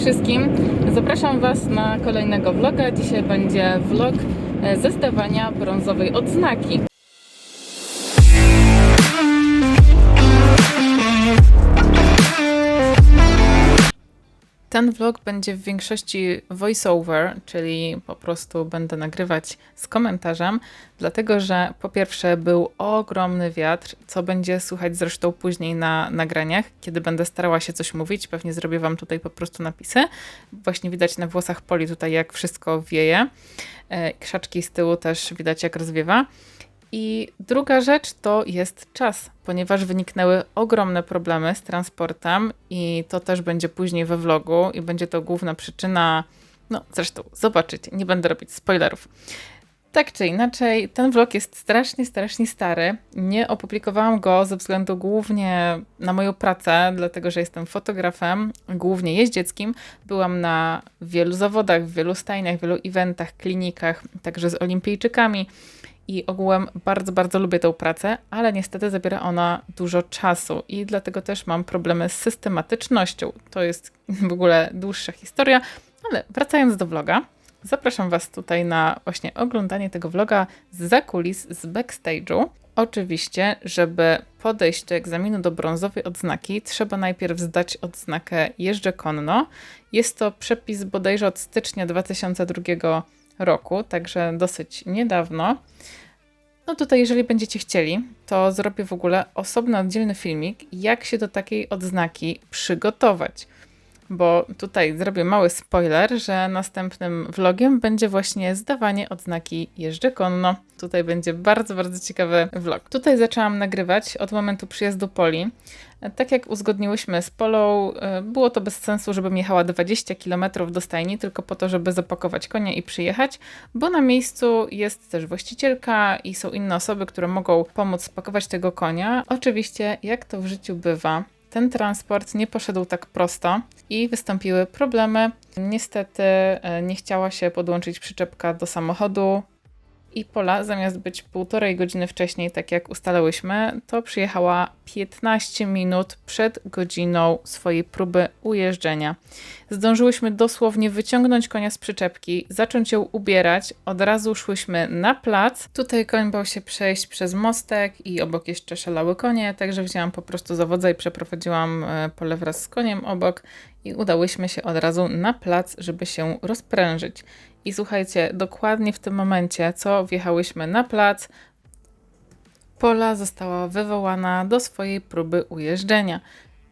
wszystkim. Zapraszam Was na kolejnego vloga. Dzisiaj będzie vlog ze zdawania brązowej odznaki. Ten vlog będzie w większości voiceover, czyli po prostu będę nagrywać z komentarzem, dlatego że po pierwsze był ogromny wiatr, co będzie słychać zresztą później na nagraniach, kiedy będę starała się coś mówić. Pewnie zrobię Wam tutaj po prostu napisy. Właśnie widać na włosach Poli tutaj, jak wszystko wieje. E, Krzaczki z tyłu też widać, jak rozwiewa. I druga rzecz to jest czas, ponieważ wyniknęły ogromne problemy z transportem i to też będzie później we vlogu i będzie to główna przyczyna, no zresztą zobaczycie, nie będę robić spoilerów. Tak czy inaczej, ten vlog jest strasznie, strasznie stary. Nie opublikowałam go ze względu głównie na moją pracę, dlatego że jestem fotografem, głównie jeździeckim. Byłam na wielu zawodach, w wielu stajniach, wielu eventach, klinikach, także z olimpijczykami i ogółem bardzo, bardzo lubię tę pracę, ale niestety zabiera ona dużo czasu i dlatego też mam problemy z systematycznością. To jest w ogóle dłuższa historia, ale wracając do vloga, zapraszam Was tutaj na właśnie oglądanie tego vloga z zakulis, z backstage'u. Oczywiście, żeby podejść do egzaminu do brązowej odznaki, trzeba najpierw zdać odznakę jeżdżę konno. Jest to przepis bodajże od stycznia 2002 roku, także dosyć niedawno. No tutaj, jeżeli będziecie chcieli, to zrobię w ogóle osobny, oddzielny filmik, jak się do takiej odznaki przygotować. Bo tutaj zrobię mały spoiler, że następnym vlogiem będzie właśnie zdawanie odznaki jeżdżę konno. Tutaj będzie bardzo, bardzo ciekawy vlog. Tutaj zaczęłam nagrywać od momentu przyjazdu Poli. Tak jak uzgodniłyśmy z Polą, e, było to bez sensu, żebym jechała 20 km do stajni, tylko po to, żeby zapakować konia i przyjechać, bo na miejscu jest też właścicielka i są inne osoby, które mogą pomóc spakować tego konia. Oczywiście, jak to w życiu bywa, ten transport nie poszedł tak prosto i wystąpiły problemy. Niestety e, nie chciała się podłączyć przyczepka do samochodu. I Pola, zamiast być półtorej godziny wcześniej, tak jak ustalałyśmy, to przyjechała 15 minut przed godziną swojej próby ujeżdżenia. Zdążyłyśmy dosłownie wyciągnąć konia z przyczepki, zacząć ją ubierać, od razu szłyśmy na plac. Tutaj koń bał się przejść przez mostek i obok jeszcze szalały konie, także wzięłam po prostu zawodza i przeprowadziłam e, Polę wraz z koniem obok i udałyśmy się od razu na plac, żeby się rozprężyć. I słuchajcie, dokładnie w tym momencie, co wjechałyśmy na plac, Pola została wywołana do swojej próby ujeżdżenia.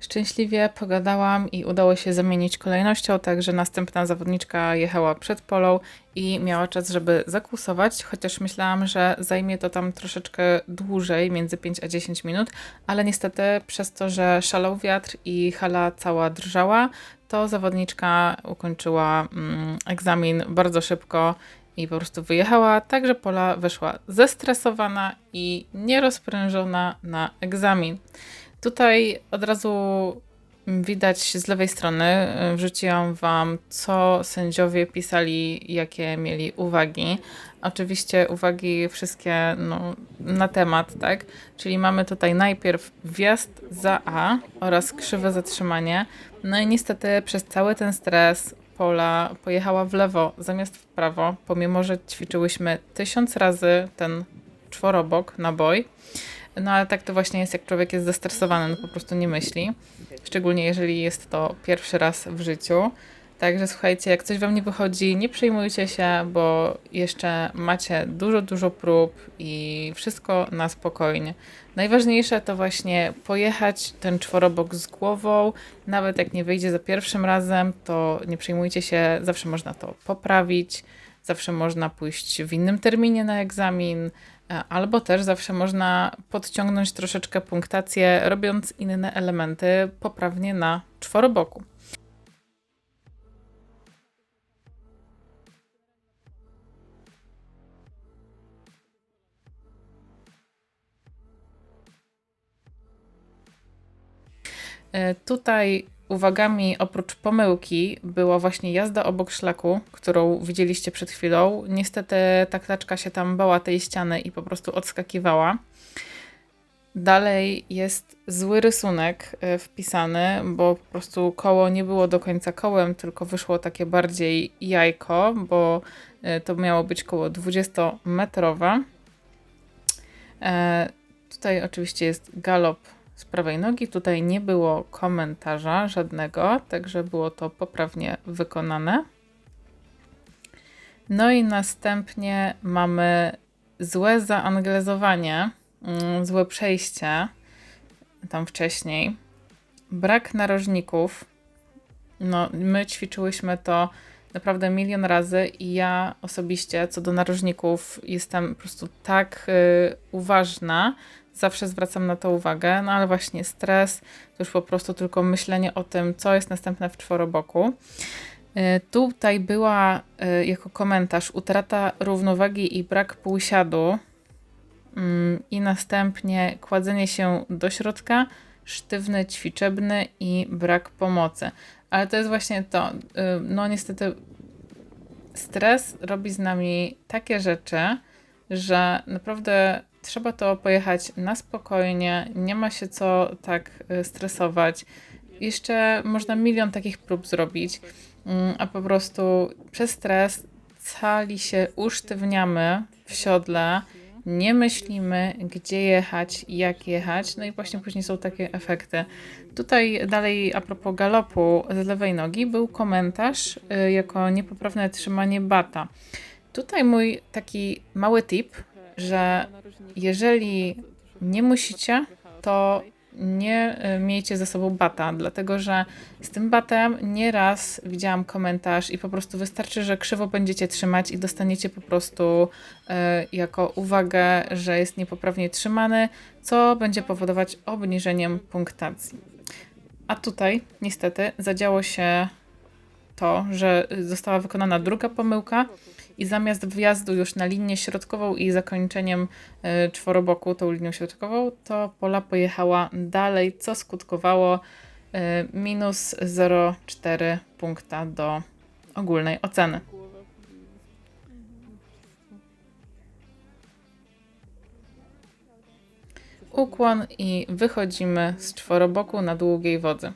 Szczęśliwie pogadałam i udało się zamienić kolejnością, także następna zawodniczka jechała przed polą i miała czas, żeby zakusować, chociaż myślałam, że zajmie to tam troszeczkę dłużej, między 5 a 10 minut, ale niestety przez to, że szalał wiatr i hala cała drżała, to zawodniczka ukończyła mm, egzamin bardzo szybko i po prostu wyjechała, także Pola wyszła zestresowana i nierozprężona na egzamin. Tutaj od razu widać z lewej strony, wrzuciłam Wam, co sędziowie pisali, jakie mieli uwagi. Oczywiście uwagi wszystkie no, na temat, tak? Czyli mamy tutaj najpierw wjazd za A oraz krzywe zatrzymanie. No i niestety przez cały ten stres Pola pojechała w lewo zamiast w prawo, pomimo że ćwiczyłyśmy tysiąc razy ten czworobok na boj. No ale tak to właśnie jest, jak człowiek jest zestresowany, no po prostu nie myśli. Szczególnie jeżeli jest to pierwszy raz w życiu. Także słuchajcie, jak coś wam nie wychodzi, nie przejmujcie się, bo jeszcze macie dużo, dużo prób i wszystko na spokojnie. Najważniejsze to właśnie pojechać ten czworobok z głową. Nawet jak nie wyjdzie za pierwszym razem, to nie przejmujcie się, zawsze można to poprawić, zawsze można pójść w innym terminie na egzamin, albo też zawsze można podciągnąć troszeczkę punktację, robiąc inne elementy poprawnie na czworoboku. E, tutaj uwagami oprócz pomyłki była właśnie jazda obok szlaku, którą widzieliście przed chwilą. Niestety ta klaczka się tam bała tej ściany i po prostu odskakiwała. Dalej jest zły rysunek e, wpisany, bo po prostu koło nie było do końca kołem, tylko wyszło takie bardziej jajko, bo e, to miało być koło 20-metrowe. E, tutaj oczywiście jest galop prawej nogi. Tutaj nie było komentarza żadnego, także było to poprawnie wykonane. No i następnie mamy złe zaanglezowanie, mm, złe przejście tam wcześniej. Brak narożników. No, my ćwiczyłyśmy to naprawdę milion razy i ja osobiście co do narożników jestem po prostu tak y, uważna, zawsze zwracam na to uwagę, no ale właśnie stres, to już po prostu tylko myślenie o tym, co jest następne w czworoboku. Y, Tutaj była y, jako komentarz utrata równowagi i brak półsiadu mm, i następnie kładzenie się do środka, sztywny, ćwiczebny i brak pomocy. Ale to jest właśnie to, y, no niestety stres robi z nami takie rzeczy, że naprawdę trzeba to pojechać na spokojnie, nie ma się co tak y, stresować. Jeszcze można milion takich prób zrobić, mm, a po prostu przez stres cali się usztywniamy w siodle, nie myślimy, gdzie jechać, jak jechać, no i właśnie później są takie efekty. Tutaj dalej a propos galopu z lewej nogi był komentarz y, jako niepoprawne trzymanie bata. Tutaj mój taki mały tip, że jeżeli nie musicie, to nie y, miejcie ze sobą bata, dlatego że z tym batem nieraz widziałam komentarz i po prostu wystarczy, że krzywo będziecie trzymać i dostaniecie po prostu y, jako uwagę, że jest niepoprawnie trzymany, co będzie powodować obniżeniem punktacji. A tutaj niestety zadziało się to, że została wykonana druga pomyłka i zamiast wjazdu już na linię środkową i zakończeniem y, czworoboku tą linią środkową, to Pola pojechała dalej, co skutkowało y, minus 0,4 punkta do ogólnej oceny. Ukłon i wychodzimy z czworoboku na długiej wodzy.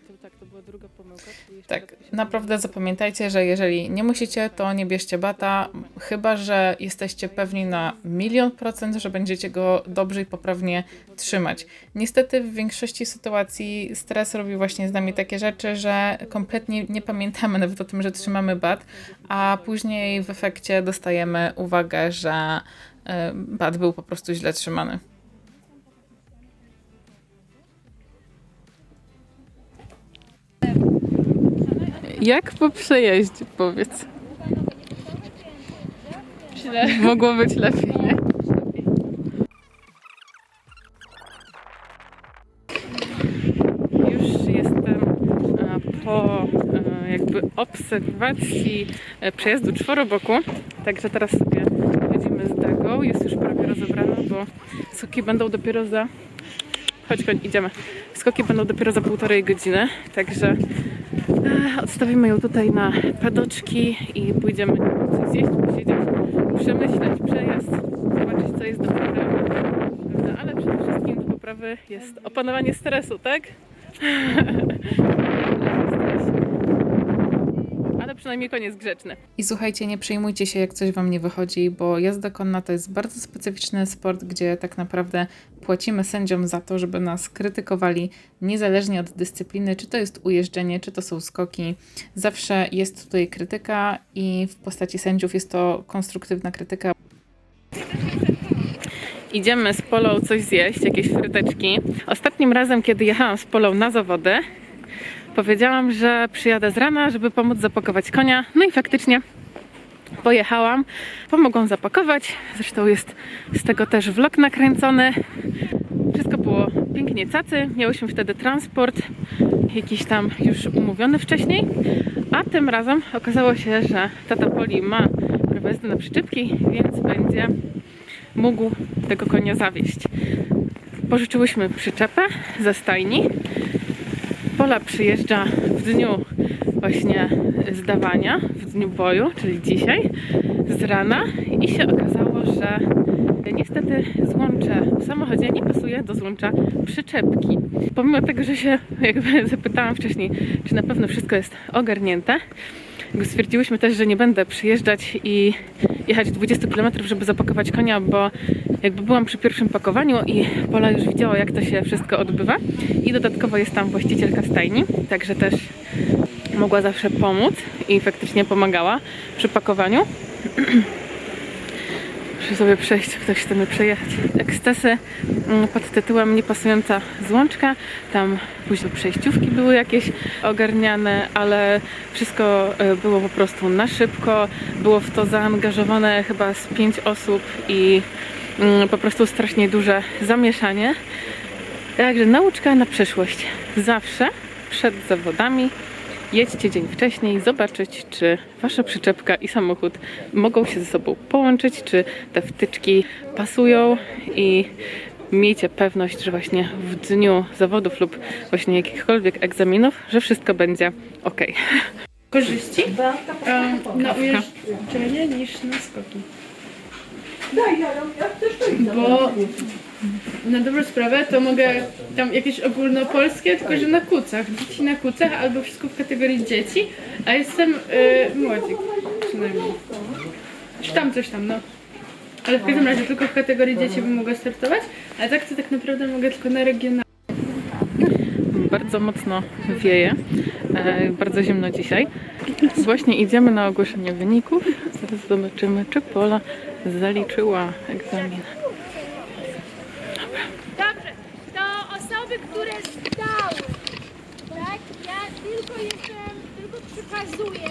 Tak, naprawdę zapamiętajcie, że jeżeli nie musicie, to nie bierzcie bata, chyba że jesteście pewni na milion procent, że będziecie go dobrze i poprawnie trzymać. Niestety w większości sytuacji stres robi właśnie z nami takie rzeczy, że kompletnie nie pamiętamy nawet o tym, że trzymamy bat, a później w efekcie dostajemy uwagę, że y, bat był po prostu źle trzymany. Jak po przejeździe, powiedz? Mogło być lepiej, nie? Już jestem e, po e, jakby obserwacji e, przejazdu czworoboku, także teraz sobie chodzimy z Dagą. Jest już prawie rozebrana, bo skoki będą dopiero za... Chodź, chodź, idziemy. Skoki będą dopiero za półtorej godziny, także odstawimy ją tutaj na padoczki i pójdziemy coś zjeść, posiedzieć, przemyśleć przejazd, zobaczyć co jest do poprawy. Prawda? Ale przede wszystkim do poprawy jest opanowanie stresu, tak? Przynajmniej koniec grzeczny. I słuchajcie, nie przejmujcie się, jak coś wam nie wychodzi, bo jazda konna to jest bardzo specyficzny sport, gdzie tak naprawdę płacimy sędziom za to, żeby nas krytykowali, niezależnie od dyscypliny, czy to jest ujeżdżenie, czy to są skoki. Zawsze jest tutaj krytyka i w postaci sędziów jest to konstruktywna krytyka. Idziemy z Polą coś zjeść, jakieś fryteczki. Ostatnim razem, kiedy jechałam z Polą na zawody, powiedziałam, że przyjadę z rana, żeby pomóc zapakować konia. No i faktycznie pojechałam, pomogłam zapakować. Zresztą jest z tego też vlog nakręcony. Wszystko było pięknie cacy. Miałyśmy wtedy transport, jakiś tam już umówiony wcześniej. A tym razem okazało się, że tata Poli ma jazdy na przyczepki, więc będzie mógł tego konia zawieźć. Pożyczyłyśmy przyczepę ze stajni. Pola przyjeżdża w dniu właśnie zdawania, w dniu boju, czyli dzisiaj, z rana i się okazało, że Niestety złącze w samochodzie nie pasuje do złącza przyczepki. Pomimo tego, że się jakby zapytałam wcześniej, czy na pewno wszystko jest ogarnięte, stwierdziłyśmy też, że nie będę przyjeżdżać i jechać 20 km, żeby zapakować konia, bo jakby byłam przy pierwszym pakowaniu i Pola już widziała, jak to się wszystko odbywa. I dodatkowo jest tam właścicielka stajni, także też mogła zawsze pomóc i faktycznie pomagała przy pakowaniu. Muszę sobie przejść, ktoś chce mnie przejechać. Ekstesy mm, pod tytułem Niepasująca złączka. Tam później przejściówki były jakieś ogarniane, ale wszystko e, było po prostu na szybko. Było w to zaangażowane chyba z pięć osób i po prostu strasznie duże zamieszanie. Także nauczka na przyszłość. Zawsze przed zawodami jedźcie dzień wcześniej, zobaczyć, czy wasza przyczepka i samochód mogą się ze sobą połączyć, czy te wtyczki pasują i miejcie pewność, że właśnie w dniu zawodów lub właśnie jakichkolwiek egzaminów, że wszystko będzie ok. Korzyści e, na ujeżdżanie niż na skoki. Bo na dobrą sprawę to mogę tam jakieś ogólnopolskie, tylko że na kucach. Dzieci na kucach albo wszystko w kategorii dzieci, a jestem y, młodzik przynajmniej. Czy tam coś tam, no. Ale w każdym razie tylko w kategorii dzieci bym mogła startować, a tak to tak naprawdę mogę tylko na regionalnym. Bardzo mocno wieje, e, bardzo zimno dzisiaj. Właśnie idziemy na ogłoszenie wyników. Zaraz zobaczymy, czy Pola zaliczyła egzamin. Dobrze, to osoby, które zdały, tak? Ja tylko jestem, tylko przekazuję,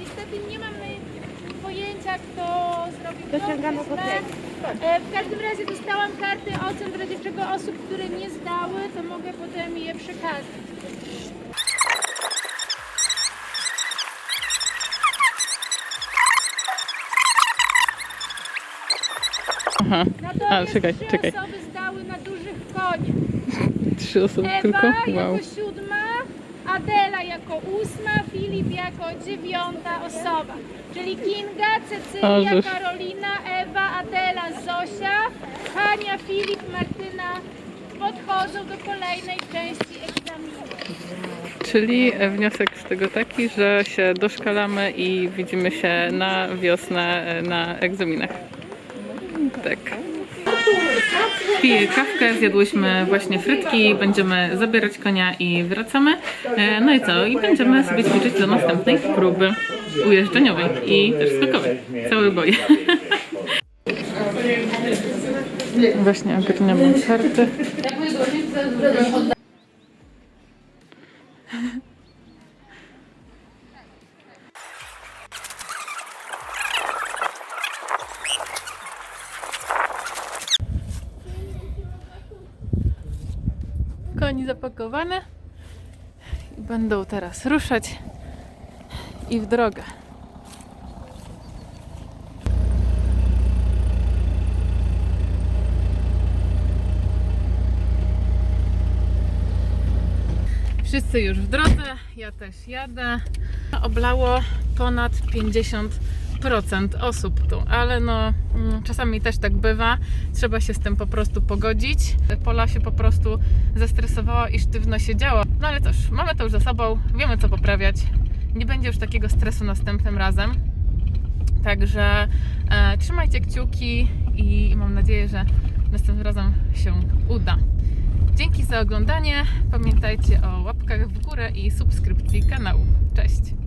niestety nie mamy pojęcia, kto zrobił Dociągamy e, W każdym razie dostałam karty ocen, w razie czego osób, które nie zdały, to mogę potem je przekazać. Aha, Natomiast a czekaj, trzy czekaj. osoby zdały na dużych koniach. Trzy osoby Ewa tylko? Wow. jako siódma, Adela jako ósma, Filip jako dziewiąta osoba. Czyli Kinga, Cecylia, Ożeż. Karolina, Ewa, Adela, Zosia, Hania, Filip, Martyna podchodzą do kolejnej części egzaminu. Czyli wniosek z tego taki, że się doszkalamy i widzimy się na wiosnę e, na egzaminach. Tak. Piję kawkę, zjadłyśmy właśnie frytki, będziemy zabierać konia i wracamy. E, No i co? I będziemy sobie ćwiczyć do następnej próby ujeżdżeniowej i też skokowej. Cały boj. Właśnie ogarniamy karty. Koni zapakowane. I Będą teraz ruszać i w drogę. Wszyscy już w drodze, ja też jadę. Oblało ponad 50% osób tu, ale no mm, czasami też tak bywa. Trzeba się z tym po prostu pogodzić. Pola się po prostu zestresowała i sztywno siedziała. No ale cóż, mamy to już za sobą, wiemy co poprawiać. Nie będzie już takiego stresu następnym razem. Także e, trzymajcie kciuki i mam nadzieję, że następnym razem się uda. Dzięki za oglądanie. Pamiętajcie o łapkach w górę i subskrypcji kanału. Cześć!